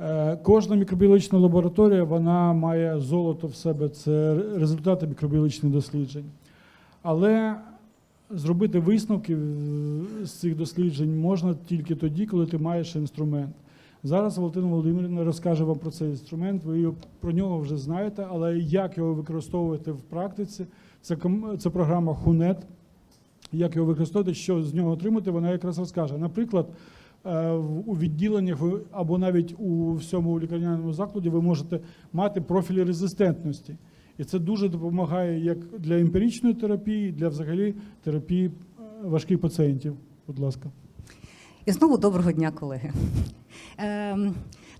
Е, Кожна мікробіологічна лабораторія вона має золото в себе, це результати мікробіологічних досліджень. Але зробити висновки з цих досліджень можна тільки тоді, коли ти маєш інструмент. Зараз Валентина Володимирівна розкаже вам про цей інструмент. Ви про нього вже знаєте, але як його використовувати в практиці, це, це програма Хунет. Як його використовувати, що з нього отримати, вона якраз розкаже. Наприклад, у відділеннях або навіть у всьому лікарняному закладі ви можете мати профілі резистентності. І це дуже допомагає як для емпіричної терапії, для взагалі терапії е, важких пацієнтів. Будь ласка. І знову доброго дня, колеги.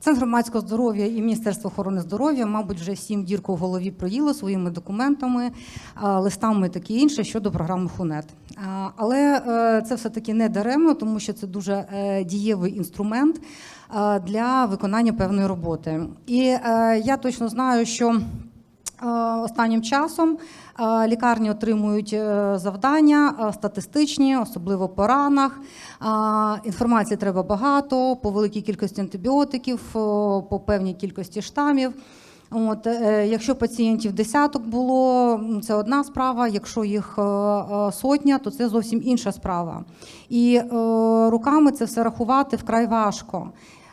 Центр громадського здоров'я і Міністерство охорони здоров'я, мабуть, вже всім дірку в голові проїло своїми документами, листами і таке інше щодо програми ХУНЕТ. Але е, це все-таки не даремно, тому що це дуже е, дієвий інструмент е, для виконання певної роботи. І е, я точно знаю, що е, останнім часом е, лікарні отримують е, завдання е, статистичні, особливо по ранах. Інформації треба багато, по великій кількості антибіотиків, по певній кількості штамів. От, е, якщо пацієнтів десяток було, це одна справа. Якщо їх е, е, сотня, то це зовсім інша справа. І е, руками це все рахувати вкрай важко.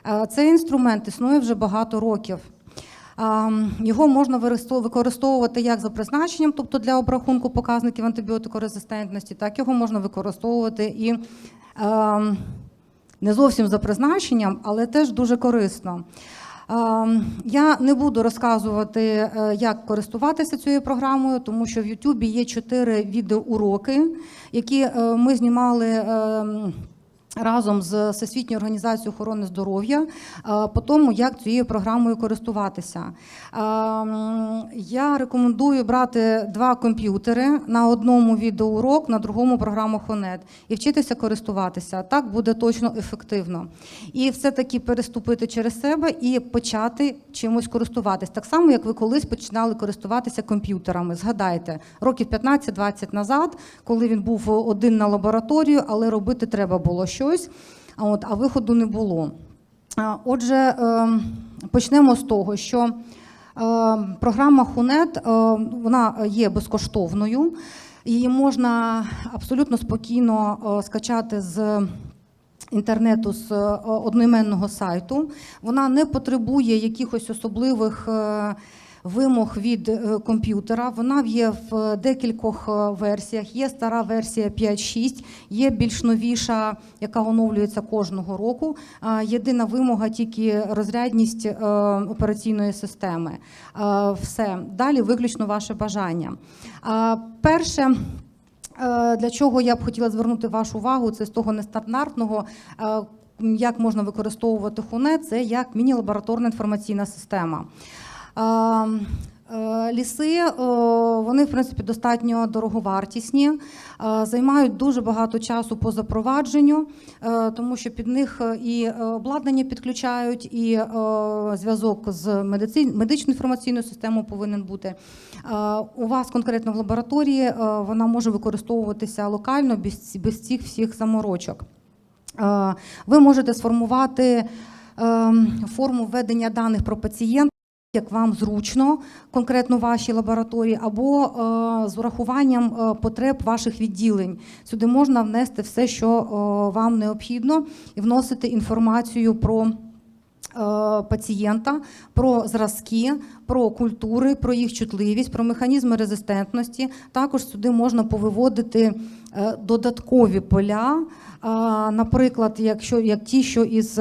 Е, Цей інструмент існує вже багато років. Його можна використовувати як за призначенням, тобто для обрахунку показників антибіотикорезистентності, так його можна використовувати і е, не зовсім за призначенням, але теж дуже корисно. Е, Я не буду розказувати, е, як користуватися цією програмою, тому що в Ютубі є чотири відеоуроки, які е, ми знімали. Разом з Всесвітньою організацією охорони здоров'я е, по тому, як цією програмою користуватися. Е, Я рекомендую брати два комп'ютери на одному відеоурок, на другому програму Хонет і вчитися користуватися. Так буде точно ефективно. І все-таки переступити через себе і почати чимось користуватись. Так само, як ви колись починали користуватися комп'ютерами. Згадайте, років 15-20 назад, коли він був один на лабораторію, але робити треба було щось, от, а виходу не було. Отже, е, почнемо з того, що е, програма Хунет е, вона є безкоштовною. Її можна абсолютно спокійно е, скачати з інтернету з е, одноіменного сайту. Вона не потребує якихось особливих е, вимог від е, комп'ютера. Вона є в декількох е, версіях. Є стара версія 5.6, є більш новіша, яка оновлюється кожного року. Єдина вимога тільки розрядність е, операційної системи. Е, Все далі виключно ваше бажання. Перше. Е, Для чого я б хотіла звернути вашу увагу, це з того нестандартного, е, як можна використовувати хуне, це як міні-лабораторна інформаційна система. Е, Ліси е, вони в принципі достатньо дороговартісні, е, займають дуже багато часу по запровадженню, тому що під них і обладнання підключають, і зв'язок з медичною інформаційною системою повинен бути. У вас конкретно в лабораторії вона може використовуватися локально без, цих всіх заморочок. Ви можете сформувати е, форму введення даних про пацієнта. Як вам зручно, конкретно вашій лабораторії, або е, з урахуванням е, потреб ваших відділень. Сюди можна внести все, що е, вам необхідно, і вносити інформацію про пацієнта, про зразки, про культури, про їх чутливість, про механізми резистентності. Також сюди можна повиводити додаткові поля, наприклад, якщо як ті, що із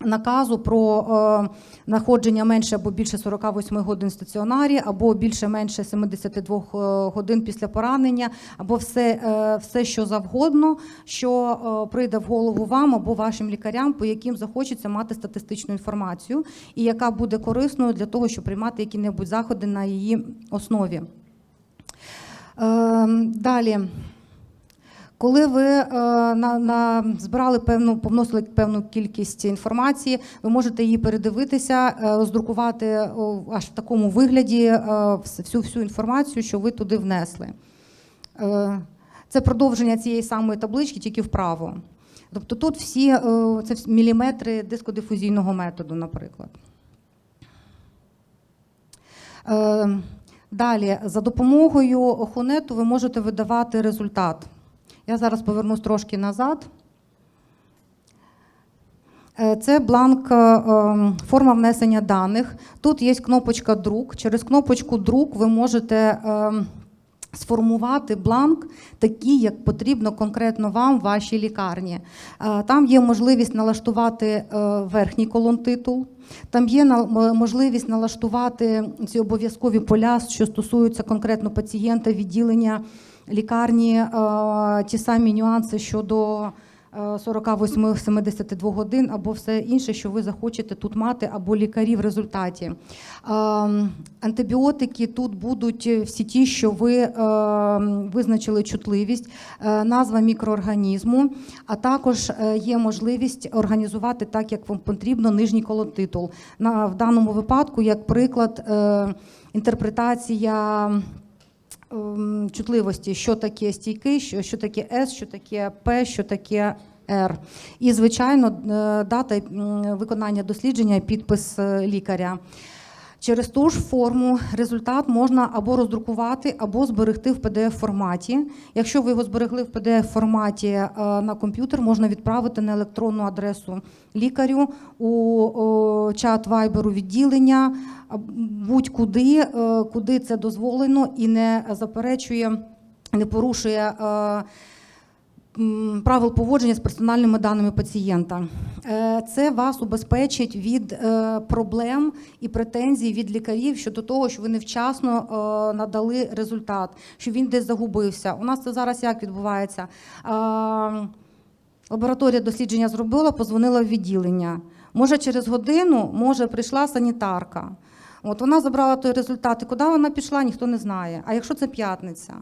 наказу про е, знаходження менше або більше 48 годин в стаціонарі, або більше менше 72 е, годин після поранення, або все, е, все що завгодно, що е, прийде в голову вам або вашим лікарям, по яким захочеться мати статистичну інформацію, і яка буде корисною для того, щоб приймати які-небудь заходи на її основі. Е, Далі. Коли ви е, на, на, збирали певну, повносили певну кількість інформації, ви можете її передивитися, е, роздрукувати о, аж в такому вигляді е, всю, всю інформацію, що ви туди внесли. Е, це продовження цієї самої таблички, тільки вправо. Тобто тут всі е, це міліметри дискодифузійного методу, наприклад. Е, Далі, за допомогою охонету ви можете видавати результат. Я зараз повернусь трошки назад. Е, Це бланк, е, ем, форма внесення даних. Тут є кнопочка друк. Через кнопочку друк ви можете сформувати бланк такий, як потрібно конкретно вам вашій лікарні. Е, Там є можливість налаштувати е, верхній колон титул. Там є можливість налаштувати ці обов'язкові поля, що стосуються конкретно пацієнта, відділення лікарні, е, ті самі нюанси щодо е, 48-72 годин або все інше, що ви захочете тут мати, або лікарі в результаті. Е, Антибіотики тут будуть всі ті, що ви е, визначили чутливість, е, назва мікроорганізму, а також е, є можливість організувати так, як вам потрібно, нижній колотитул. В даному випадку, як приклад, е, інтерпретація чутливості, що таке стійки, що, що таке С, що таке П, що таке Р. І, звичайно, е, дата виконання дослідження підпис е, лікаря. Через ту ж форму результат можна або роздрукувати, або зберегти в pdf форматі. Якщо ви його зберегли в pdf форматі е, на комп'ютер, можна відправити на електронну адресу лікарю у чат вайберу відділення, будь-куди, е, куди це дозволено і не заперечує, не порушує. Правил поводження з персональними даними пацієнта. Е, Це вас убезпечить від е, проблем і претензій від лікарів щодо того, що ви невчасно е, надали результат, що він десь загубився. У нас це зараз як відбувається? Лабораторія дослідження зробила, позвонила в відділення. Може, через годину, може, прийшла санітарка. От вона забрала той результат, і куди вона пішла, ніхто не знає. А якщо це п'ятниця?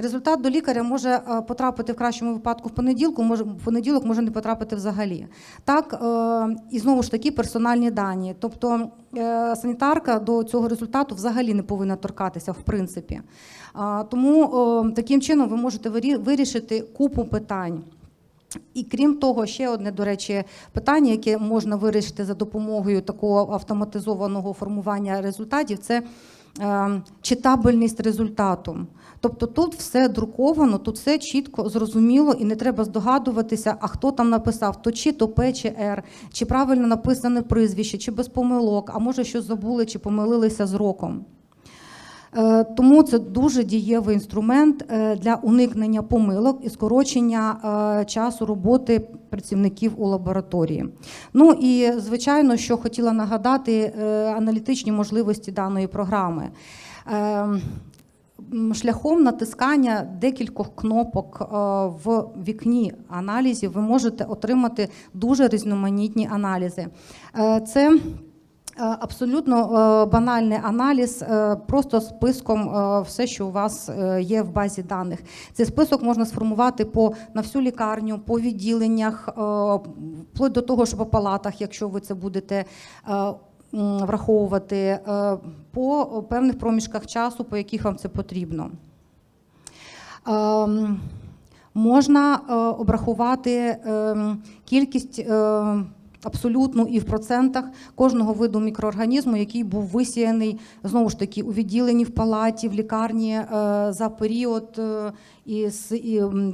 Результат до лікаря може е, потрапити в кращому випадку в понеділку, може в понеділок може не потрапити взагалі. Так е, і знову ж таки персональні дані. Тобто е, санітарка до цього результату взагалі не повинна торкатися, в принципі. Тому таким чином ви можете вирі- вирішити купу питань. І крім того, ще одне, до речі, питання, яке можна вирішити за допомогою такого автоматизованого формування результатів, це читабельність результату. Тобто тут все друковано, тут все чітко зрозуміло, і не треба здогадуватися, а хто там написав, то чи то П, чи Р, чи правильно написане прізвище, чи без помилок, а може щось забули, чи помилилися з роком. Е, Тому це дуже дієвий інструмент е, для уникнення помилок і скорочення е, часу роботи працівників у лабораторії. Ну і звичайно, що хотіла нагадати аналітичні можливості даної програми. Шляхом натискання декількох кнопок е, в вікні аналізів ви можете отримати дуже різноманітні аналізи. Е, Це Е, Абсолютно банальний аналіз, просто списком все, що у вас є в базі даних. Цей список можна сформувати по на всю лікарню, по відділеннях, вплоть до того, що по палатах, якщо ви це будете враховувати, е, по певних проміжках часу, по яких вам це потрібно. Ем, Можна е, обрахувати ем, кількість е, абсолютну і в процентах кожного виду мікроорганізму, який був висіяний знову ж таки у відділенні в палаті, в лікарні за період і з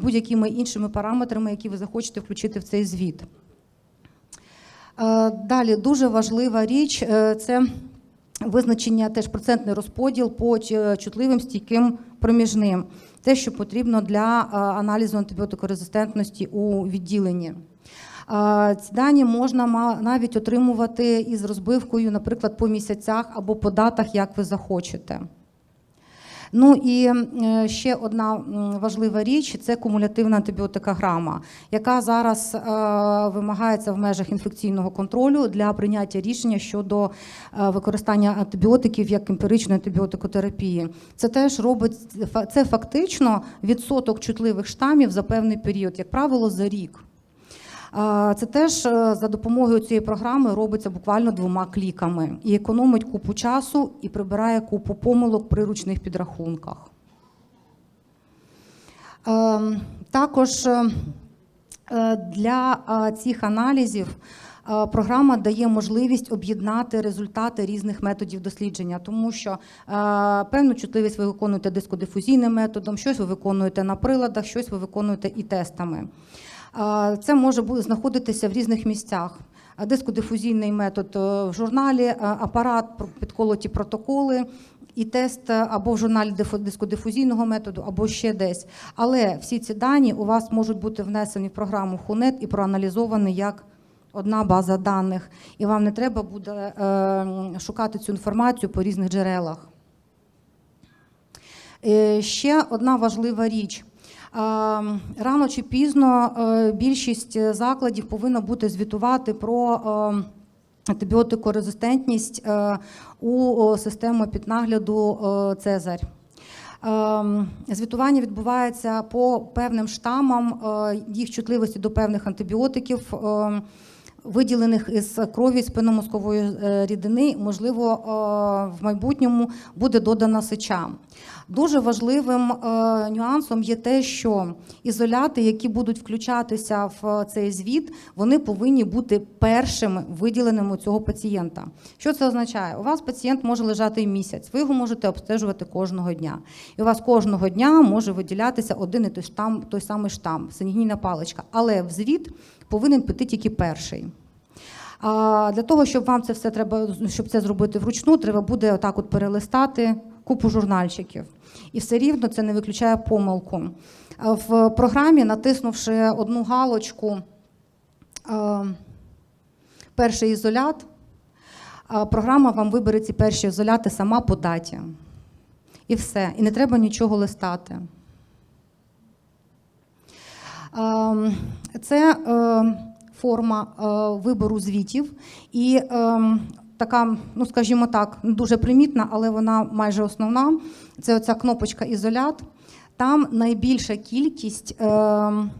будь-якими іншими параметрами, які ви захочете включити в цей звіт. Е, Далі дуже важлива річ е, це визначення теж процентний розподіл по чутливим стійким проміжним, те, що потрібно для е, аналізу антибіотикорезистентності у відділенні. Е, Ці дані можна навіть отримувати із розбивкою, наприклад, по місяцях або по датах, як ви захочете. Ну і е, ще одна важлива річ це кумулятивна антибіотикограма, яка зараз е, вимагається в межах інфекційного контролю для прийняття рішення щодо е, використання антибіотиків як емпіричної антибіотикотерапії. Це теж робить це фактично відсоток чутливих штамів за певний період, як правило, за рік. Це теж е, за допомогою цієї програми робиться буквально двома кліками і економить купу часу і прибирає купу помилок при ручних підрахунках. Ем, Також е, Е, Для цих аналізів програма дає можливість об'єднати результати різних методів дослідження, тому що певну чутливість ви виконуєте дискодифузійним методом, щось ви виконуєте на приладах, щось ви виконуєте і тестами. Це може знаходитися в різних місцях. Дискодифузійний метод е, в журналі, апарат, підколоті протоколи, і тест е, або в журналі дифу- дискодифузійного методу, або ще десь. Але всі ці дані у вас можуть бути внесені в програму ХУНЕТ і проаналізовані як одна база даних. І вам не треба буде е, шукати цю інформацію по різних джерелах. Е, Ще одна важлива річ. Е, Рано чи пізно е, більшість закладів повинна бути звітувати про антибіотикорезистентність у о, систему піднагляду Цезарь. Звітування відбувається по певним штамам їх чутливості до певних антибіотиків, виділених із крові спинномозкової е, рідини. Можливо, е, в майбутньому буде додана сеча. Дуже важливим е, нюансом є те, що ізоляти, які будуть включатися в цей звіт, вони повинні бути першими виділеними у цього пацієнта. Що це означає? У вас пацієнт може лежати місяць, ви його можете обстежувати кожного дня. І у вас кожного дня може виділятися один і той штам, той самий штам, синігнійна паличка. Але в звіт повинен піти тільки перший. А для того, щоб вам це все треба, щоб це зробити вручну, треба буде отак от перелистати купу журнальчиків. І все рівно це не виключає помилку. В програмі, натиснувши одну галочку перший ізолят, програма вам вибере ці перші ізоляти сама по даті. І все. І не треба нічого листати. Це е, форма е, вибору звітів і ем, така, ну скажімо так, дуже примітна, але вона майже основна. Це оця кнопочка ізолят. Там найбільша кількість. ем,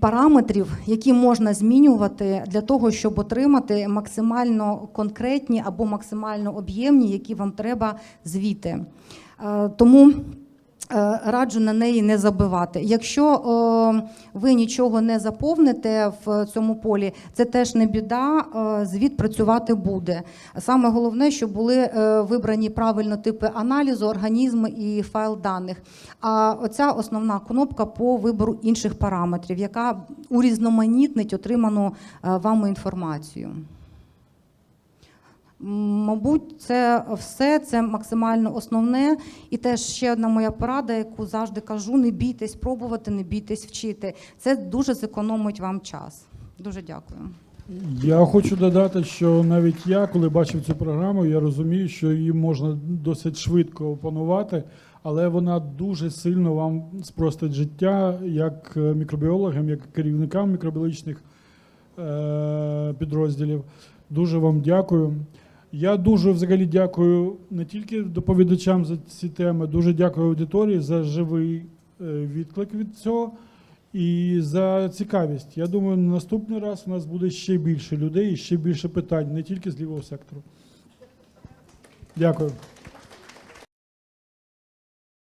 Параметрів, які можна змінювати для того, щоб отримати максимально конкретні або максимально об'ємні, які вам треба звіти. Е, Тому раджу на неї не забивати. Якщо е, ви нічого не заповните в цьому полі, це теж не біда, е, звіт працювати буде. Саме головне, щоб були е, вибрані правильно типи аналізу, організми і файл даних. А оця основна кнопка по вибору інших параметрів, яка урізноманітнить отриману е, вами інформацію. Мабуть, це все це максимально основне. І теж ще одна моя порада, яку завжди кажу: не бійтесь пробувати, не бійтесь вчити. Це дуже зекономить вам час. Дуже дякую. Я хочу додати, що навіть я, коли бачив цю програму, я розумію, що її можна досить швидко опанувати, але вона дуже сильно вам спростить життя як е, мікробіологам, як керівникам мікробіологічних е, підрозділів. Дуже вам дякую. Я дуже взагалі дякую не тільки доповідачам за ці теми, дуже дякую аудиторії за живий е, відклик від цього і за цікавість. Я думаю, на наступний раз у нас буде ще більше людей і ще більше питань, не тільки з лівого сектору. Дякую.